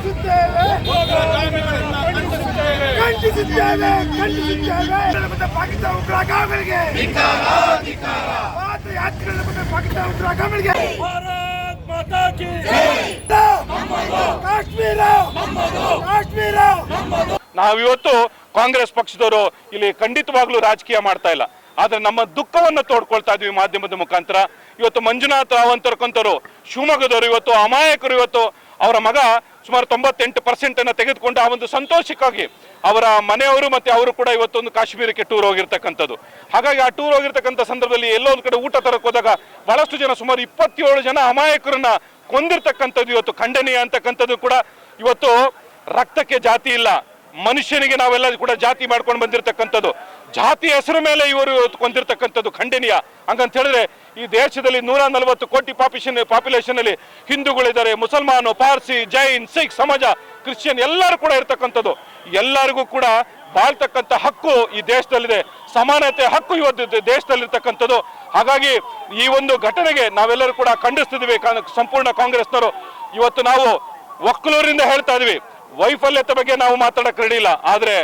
ಖಂಡಿಸುತ್ತೇವೆ. ಖಂಡಿಸುತ್ತೇವೆ ಖಂಡಿಸುತ್ತೇವೆ. ಪಾಕಿಸ್ತಾನ ಉಗ್ರಗಾಮಿಗೆ ಪಾದಯಾತ್ರೆಗಳ ಬಗ್ಗೆ ಪಾಕಿಸ್ತಾನ ಉಗ್ರಗಾಮಿಗೆ ಭಾರತ್ ಮಾತಾ ಕಿ ಕಾಶ್ಮೀರ ಕಾಶ್ಮೀರ. ನಾವಿವತ್ತು ಕಾಂಗ್ರೆಸ್ ಪಕ್ಷದವರು ಇಲ್ಲಿ ಖಂಡಿತವಾಗ್ಲೂ ರಾಜಕೀಯ ಮಾಡ್ತಾ ಇಲ್ಲ. ಆದರೆ ನಮ್ಮ ದುಃಖವನ್ನು ತೋಡ್ಕೊಳ್ತಾ ಇದ್ವಿ ಮಾಧ್ಯಮದ ಮುಖಾಂತರ. ಇವತ್ತು ಮಂಜುನಾಥ್ ರಾವ್ ಅಂತರ್ಕೊಂತರು ಶಿವಮೊಗ್ಗದವರು ಇವತ್ತು ಅಮಾಯಕರು ಇವತ್ತು ಅವರ ಮಗ ಸುಮಾರು ತೊಂಬತ್ತೆಂಟು ಪರ್ಸೆಂಟನ್ನು ತೆಗೆದುಕೊಂಡು ಆ ಒಂದು ಸಂತೋಷಕ್ಕಾಗಿ ಅವರ ಮನೆಯವರು ಮತ್ತೆ ಅವರು ಕೂಡ ಇವತ್ತೊಂದು ಕಾಶ್ಮೀರಕ್ಕೆ ಟೂರ್ ಹೋಗಿರ್ತಕ್ಕಂಥದ್ದು. ಹಾಗಾಗಿ ಆ ಟೂರ್ ಹೋಗಿರ್ತಕ್ಕಂಥ ಸಂದರ್ಭದಲ್ಲಿ ಎಲ್ಲೋ ಒಂದು ಕಡೆ ಊಟ ತರಕ್ಕೆ ಹೋದಾಗ ಬಹಳಷ್ಟು ಜನ ಸುಮಾರು ಇಪ್ಪತ್ತೇಳು ಜನ ಅಮಾಯಕರನ್ನ ಕೊಂದಿರ್ತಕ್ಕಂಥದ್ದು ಇವತ್ತು ಖಂಡನೀಯ ಅಂತಕ್ಕಂಥದ್ದು ಕೂಡ ಇವತ್ತು ರಕ್ತಕ್ಕೆ ಜಾತಿ ಇಲ್ಲ. ಮನುಷ್ಯನಿಗೆ ನಾವೆಲ್ಲ ಕೂಡ ಜಾತಿ ಮಾಡ್ಕೊಂಡು ಬಂದಿರತಕ್ಕಂಥದ್ದು. ಜಾತಿ ಹೆಸರು ಮೇಲೆ ಇವರು ಇವತ್ತು ಕೊಂದಿರ್ತಕ್ಕಂಥದ್ದು ಖಂಡನೀಯ. ಹಂಗಂತ ಹೇಳಿದ್ರೆ ಈ ದೇಶದಲ್ಲಿ ನೂರ ನಲವತ್ತು ಕೋಟಿ ಪಾಪಿಷನ್ ಪಾಪ್ಯುಲೇಷನ್ ಅಲ್ಲಿ ಹಿಂದೂಗಳಿದ್ದಾರೆ ಮುಸಲ್ಮಾನು, ಪಾರ್ಸಿ, ಜೈನ್, ಸಿಖ್, ಸಮಾಜ, ಕ್ರಿಶ್ಚಿಯನ್ ಎಲ್ಲರೂ ಕೂಡ ಇರ್ತಕ್ಕಂಥದ್ದು. ಎಲ್ಲರಿಗೂ ಕೂಡ ಬಾಳ್ತಕ್ಕಂಥ ಹಕ್ಕು ಈ ದೇಶದಲ್ಲಿದೆ. ಸಮಾನತೆ ಹಕ್ಕು ಇವತ್ತು ದೇಶದಲ್ಲಿರ್ತಕ್ಕಂಥದ್ದು. ಹಾಗಾಗಿ ಈ ಒಂದು ಘಟನೆಗೆ ನಾವೆಲ್ಲರೂ ಕೂಡ ಖಂಡಿಸ್ತಿದ್ವಿ ಸಂಪೂರ್ಣ ಕಾಂಗ್ರೆಸ್ನವರು. ಇವತ್ತು ನಾವು ಒಕ್ಕಲೂರಿಂದ ಹೇಳ್ತಾ ಇದ್ವಿ ವೈಫಲ್ಯತೆ ಬಗ್ಗೆ ನಾವು ಮಾತಾಡಕ್ ರೆಡಿ ಇಲ್ಲ. ಆದ್ರೆ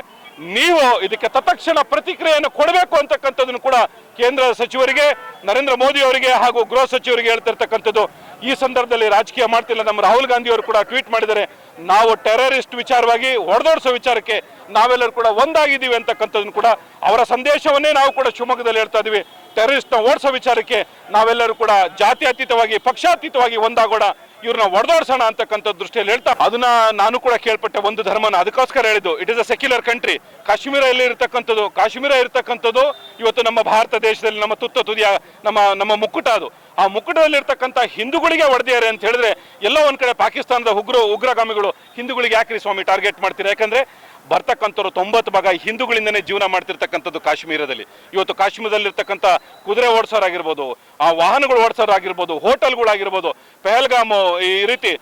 ನೀವು ಇದಕ್ಕೆ ತತ್ಕ್ಷಣ ಪ್ರತಿಕ್ರಿಯೆಯನ್ನು ಕೊಡಬೇಕು ಅಂತಕ್ಕಂಥದ್ದನ್ನು ಕೂಡ ಕೇಂದ್ರ ಸಚಿವರಿಗೆ, ನರೇಂದ್ರ ಮೋದಿ ಅವರಿಗೆ ಹಾಗೂ ಗೃಹ ಸಚಿವರಿಗೆ ಹೇಳ್ತಿರ್ತಕ್ಕಂಥದ್ದು, ಈ ಸಂದರ್ಭದಲ್ಲಿ ರಾಜಕೀಯ ಮಾಡ್ತಿಲ್ಲ. ನಮ್ಮ ರಾಹುಲ್ ಗಾಂಧಿ ಅವರು ಕೂಡ ಟ್ವೀಟ್ ಮಾಡಿದ್ದಾರೆ, ನಾವು ಟೆರರಿಸ್ಟ್ ವಿಚಾರವಾಗಿ ಹೊಡೆದೋಡಿಸೋ ವಿಚಾರಕ್ಕೆ ನಾವೆಲ್ಲರೂ ಕೂಡ ಒಂದಾಗಿದ್ದೀವಿ ಅಂತಕ್ಕಂಥದ್ದನ್ನು ಕೂಡ ಅವರ ಸಂದೇಶವನ್ನೇ ನಾವು ಕೂಡ ಶಿವಮೊಗ್ಗದಲ್ಲಿ ಹೇಳ್ತಾ ಇದೀವಿ ಟೆರರಿಸ್ಟ್ನ ಓಡಿಸೋ ವಿಚಾರಕ್ಕೆ ನಾವೆಲ್ಲರೂ ಕೂಡ ಜಾತ್ಯತೀತವಾಗಿ, ಪಕ್ಷಾತೀತವಾಗಿ ಒಂದಾಗೋಣ, ಇವ್ರನ್ನ ಒಡೆದೋಡ್ಸೋಣ ಅಂತಕ್ಕಂಥ ದೃಷ್ಟಿಯಲ್ಲಿ ಹೇಳ್ತಾ ಅದನ್ನ ನಾನು ಕೂಡ ಕೇಳ್ಪಟ್ಟೆ ಒಂದು ಧರ್ಮನ. ಅದಕ್ಕೋಸ್ಕರ ಹೇಳಿದ್ದು it is a secular country Kashmir ಎಲ್ಲಿ ಇರತಕ್ಕಂಥದ್ದು, ಕಾಶ್ಮೀರ ಇರತಕ್ಕಂಥದ್ದು ಇವತ್ತು ನಮ್ಮ ಭಾರತ ದೇಶದಲ್ಲಿ ನಮ್ಮ ತುತ್ತ ತುದಿಯ ನಮ್ಮ ನಮ್ಮ ಮುಕ್ಕುಟ ಅದು. ಆ ಮುಕ್ಕುಟದಲ್ಲಿ ಇರ್ತಕ್ಕಂಥ ಹಿಂದೂಗಳಿಗೆ ಹೊಡೆದಿದ್ದಾರೆ ಅಂತ ಹೇಳಿದ್ರೆ, ಎಲ್ಲ ಒಂದ್ ಕಡೆ ಪಾಕಿಸ್ತಾನದ ಉಗ್ರ, ಉಗ್ರಗಾಮಿಗಳು ಹಿಂದೂಗಳಿಗೆ ಯಾಕ್ರಿ ಸ್ವಾಮಿ ಟಾರ್ಗೆಟ್ ಮಾಡ್ತೀರಾ? ಯಾಕಂದ್ರೆ ಬರ್ತಕ್ಕಂಥವ್ರು ತೊಂಬತ್ತು ಭಾಗ ಹಿಂದೂಗಳಿಂದನೇ ಜೀವನ ಮಾಡ್ತಿರ್ತಕ್ಕಂಥದ್ದು ಕಾಶ್ಮೀರದಲ್ಲಿ. ಇವತ್ತು ಕಾಶ್ಮೀರದಲ್ಲಿರ್ತಕ್ಕಂಥ ಕುದುರೆ ಓಡಿಸೋರಾಗಿರ್ಬೋದು, ಆ ವಾಹನಗಳು ಓಡಿಸೋರಾಗಿರ್ಬೋದು, ಹೋಟೆಲ್ಗಳಾಗಿರ್ಬೋದು, ಪೆಹಲ್ಗಾಮು ಈ ರೀತಿ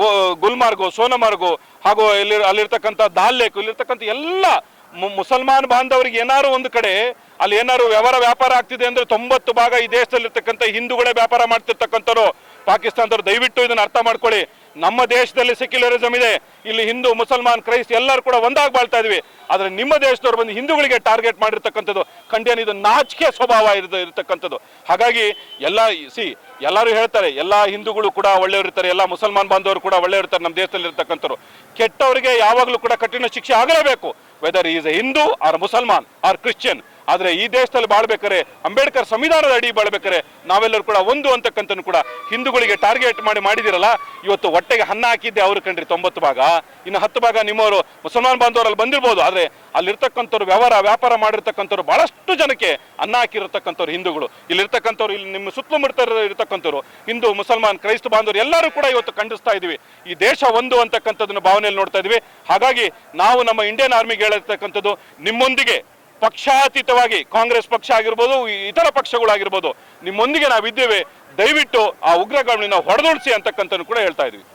ಗೋ, ಗುಲ್ಮಾರ್ಗು, ಸೋನಮಾರ್ಗು, ಹಾಗೂ ಇಲ್ಲಿ ಅಲ್ಲಿರ್ತಕ್ಕಂಥ ದಾಲ್ ಲೇಕ್ ಇಲ್ಲಿರ್ತಕ್ಕಂಥ ಎಲ್ಲ ಮುಸಲ್ಮಾನ್ ಬಾಂಧವರಿಗೆ ಏನಾರು ಒಂದು ಕಡೆ ಅಲ್ಲಿ ಏನಾರು ವ್ಯವಹಾರ ವ್ಯಾಪಾರ ಆಗ್ತಿದೆ ಅಂದ್ರೆ ತೊಂಬತ್ತು ಭಾಗ ಈ ದೇಶದಲ್ಲಿರ್ತಕ್ಕಂಥ ಹಿಂದೂಗಳೇ ವ್ಯಾಪಾರ ಮಾಡ್ತಿರ್ತಕ್ಕಂಥವ್ರು ಪಾಕಿಸ್ತಾನದವ್ರು ದಯವಿಟ್ಟು ಇದನ್ನು ಅರ್ಥ ಮಾಡ್ಕೊಳ್ಳಿ. ನಮ್ಮ ದೇಶದಲ್ಲಿ ಸೆಕ್ಯುಲರಿಸಮ್ ಇದೆ. ಇಲ್ಲಿ ಹಿಂದೂ, ಮುಸಲ್ಮಾನ್, ಕ್ರೈಸ್ತ ಎಲ್ಲರೂ ಕೂಡ ಒಂದಾಗಿ ಬಾಳ್ತಾ ಇದ್ವಿ. ಆದ್ರೆ ನಿಮ್ಮ ದೇಶದವ್ರು ಬಂದು ಹಿಂದೂಗಳಿಗೆ ಟಾರ್ಗೆಟ್ ಮಾಡಿರ್ತಕ್ಕಂಥದ್ದು ಖಂಡಿಯನ್ನು ಇದು ನಾಚಿಕೆ ಸ್ವಭಾವ ಇರದ, ಇರತಕ್ಕಂಥದ್ದು. ಹಾಗಾಗಿ ಎಲ್ಲ ಸಿ ಎಲ್ಲರೂ ಹೇಳ್ತಾರೆ, ಎಲ್ಲ ಹಿಂದೂಗಳು ಕೂಡ ಒಳ್ಳೆಯವರು ಇರ್ತಾರೆ, ಎಲ್ಲ ಮುಸಲ್ಮಾನ್ ಬಾಂಧವರು ಕೂಡ ಒಳ್ಳೆಯವರು ಇರ್ತಾರೆ ನಮ್ಮ ದೇಶದಲ್ಲಿ ಇರ್ತಕ್ಕಂಥವ್ರು. ಕೆಟ್ಟವರಿಗೆ ಯಾವಾಗಲೂ ಕೂಡ ಕಠಿಣ ಶಿಕ್ಷೆ ಆಗಲೇಬೇಕು. Whether is a Hindu or ಮುಸಲ್ಮಾನ್ ಆರ್ ಕ್ರಿಶ್ಚಿಯನ್ ಆದ್ರೆ ಈ ದೇಶದಲ್ಲಿ ಬಾಳ್ಬೇಕಾರೆ ಅಂಬೇಡ್ಕರ್ ಸಂವಿಧಾನದ ಅಡಿ ಬಾಳ್ಬೇಕಾರೆ ನಾವೆಲ್ಲರೂ ಕೂಡ ಒಂದು ಅಂತಕ್ಕಂಥದ್ದು ಕೂಡ ಹಿಂದೂಗಳಿಗೆ ಟಾರ್ಗೆಟ್ ಮಾಡಿ ಮಾಡಿದಿರಲ್ಲ. ಇವತ್ತು ಹೊಟ್ಟೆಗೆ ಅನ್ನ ಹಾಕಿದ್ದೆ ಅವರು ಕಂಡ್ರಿ ತೊಂಬತ್ತು ಭಾಗ. ಇನ್ನು ಹತ್ತು ಭಾಗ ನಿಮ್ಮವರು ಮುಸಲ್ಮಾನ್ ಬಾಂಧವರಲ್ಲಿ ಬಂದಿರ್ಬೋದು. ಆದರೆ ಅಲ್ಲಿರ್ತಕ್ಕಂಥವ್ರು ವ್ಯವಹಾರ, ವ್ಯಾಪಾರ ಮಾಡಿರ್ತಕ್ಕಂಥವ್ರು ಬಹಳಷ್ಟು ಜನಕ್ಕೆ ಅನ್ನ ಹಾಕಿರತಕ್ಕಂಥವ್ರು ಹಿಂದೂಗಳು. ಇಲ್ಲಿರ್ತಕ್ಕಂಥವ್ರು, ಇಲ್ಲಿ ನಿಮ್ಮ ಸುತ್ತಮುತ್ತ ಇರ್ತಕ್ಕಂಥವ್ರು, ಹಿಂದೂ, ಮುಸಲ್ಮಾನ್, ಕ್ರೈಸ್ತ ಬಾಂಧವರು ಎಲ್ಲರೂ ಕೂಡ ಇವತ್ತು ಖಂಡಿಸ್ತಾ ಇದೀವಿ ಈ ದೇಶ ಒಂದು ಅಂತಕ್ಕಂಥದ್ದನ್ನು ಭಾವನೆಯಲ್ಲಿ ನೋಡ್ತಾ ಇದೀವಿ ಹಾಗಾಗಿ ನಾವು ನಮ್ಮ ಇಂಡಿಯನ್ ಆರ್ಮಿಗೆ ಹೇಳಿರ್ತಕ್ಕಂಥದ್ದು ನಿಮ್ಮೊಂದಿಗೆ ಪಕ್ಷಾತೀತವಾಗಿ ಕಾಂಗ್ರೆಸ್ ಪಕ್ಷ ಆಗಿರ್ಬೋದು ಇತರ ಪಕ್ಷಗಳಾಗಿರ್ಬೋದು, ನಿಮ್ಮೊಂದಿಗೆ ನಾವಿದ್ದೇವೆ. ದಯವಿಟ್ಟು ಆ ಉಗ್ರಗಾಮಿನ ಹೊಡೆದೋಡಿಸಿ ಅಂತಕ್ಕಂಥ ಕೂಡ ಹೇಳ್ತಾ ಇದೀವಿ.